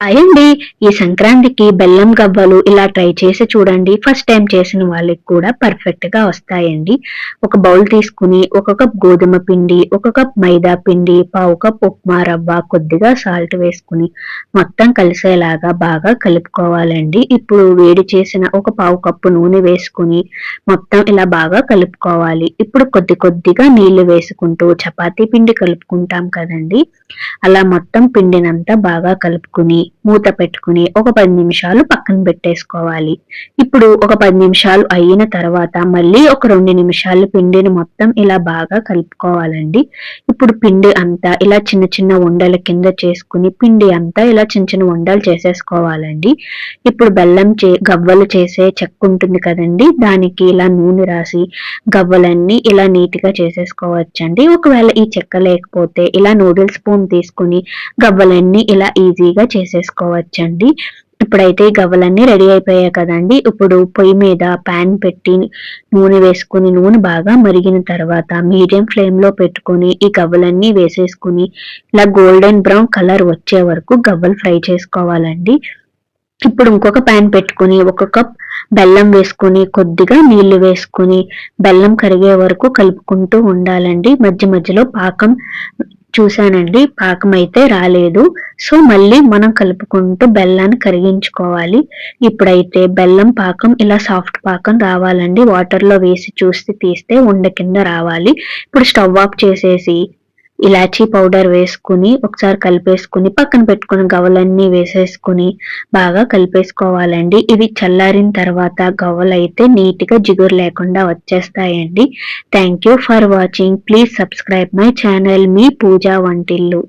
అయండి ఈ సంక్రాంతికి బెల్లం గవ్వలు ఇలా ట్రై చేసి చూడండి. ఫస్ట్ టైం చేసిన వాళ్ళకి కూడా పర్ఫెక్ట్గా వస్తాయండి. ఒక బౌల్ తీసుకుని ఒక కప్ గోధుమ పిండి ఒక కప్ మైదా పిండి పావు కప్ ఉప్మా రవ్వ కొద్దిగా సాల్ట్ వేసుకుని మొత్తం కలిసేలాగా బాగా కలుపుకోవాలండి. ఇప్పుడు వేడి చేసిన ఒక పావు కప్పు నూనె వేసుకుని మొత్తం ఇలా బాగా కలుపుకోవాలి. ఇప్పుడు కొద్ది కొద్దిగా నీళ్ళు వేసుకుంటూ చపాతీ పిండి కలుపుకుంటాం కదండి. అలా మొత్తం పిండినంతా బాగా కలుపుకుని మూత పెట్టుకుని ఒక పది నిమిషాలు పక్కన పెట్టేసుకోవాలి. ఇప్పుడు ఒక పది నిమిషాలు అయిన తర్వాత మళ్ళీ ఒక రెండు నిమిషాలు పిండిని మొత్తం ఇలా బాగా కలుపుకోవాలండి. ఇప్పుడు పిండి అంతా ఇలా చిన్న చిన్న ఉండల కింద చేసుకుని పిండి అంతా ఇలా చిన్న చిన్న ఉండలు చేసేసుకోవాలండి. ఇప్పుడు బెల్లం చే గవ్వలు చేసే చెక్క ఉంటుంది కదండి దానికి ఇలా నూనె రాసి గవ్వలన్నీ ఇలా నీట్గా చేసేసుకోవచ్చండి. ఒకవేళ ఈ చెక్క లేకపోతే ఇలా నూడిల్స్ స్పూన్ తీసుకుని గవ్వలన్నీ ఇలా ఈజీగా చేసేసుకోవచ్చండి ఇప్పుడైతే ఈ గవ్వలన్నీ రెడీ అయిపోయాయి కదండి. ఇప్పుడు పొయ్యి మీద ప్యాన్ పెట్టి నూనె వేసుకుని నూనె బాగా మరిగిన తర్వాత మీడియం ఫ్లేమ్లో పెట్టుకొని పెట్టుకుని ఈ గవ్వలన్నీ వేసేసుకుని ఇలా గోల్డెన్ బ్రౌన్ కలర్ వచ్చే వరకు గవ్వలు ఫ్రై చేసుకోవాలండి. ఇప్పుడు ఇంకొక ప్యాన్ పెట్టుకుని ఒక కప్ బెల్లం వేసుకుని కొద్దిగా నీళ్ళు వేసుకుని బెల్లం కరిగే వరకు కలుపుకుంటూ ఉండాలండి. మధ్య మధ్యలో పాకం చూశానండి పాకం అయితే రాలేదు. సో మళ్ళీ మనం కలుపుకుంటూ బెల్లాన్ని కరిగించుకోవాలి. ఇప్పుడైతే బెల్లం పాకం ఇలా సాఫ్ట్ పాకం రావాలండి. వాటర్లో వేసి చూసి తీస్తే ఉండ కింద రావాలి. ఇప్పుడు స్టవ్ ఆఫ్ చేసేసి ఇలాచీ పౌడర్ వేసుకుని ఒకసారి కలిపేసుకుని పక్కన పెట్టుకున్న గవ్వలన్నీ వేసేసుకుని బాగా కలిపేసుకోవాలండి. ఇవి చల్లారిన తర్వాత గవ్వలు అయితే నీట్గా జిగురు లేకుండా వచ్చేస్తాయండి. Thank you for watching please subscribe my channel మీ పూజా వంటిల్లు.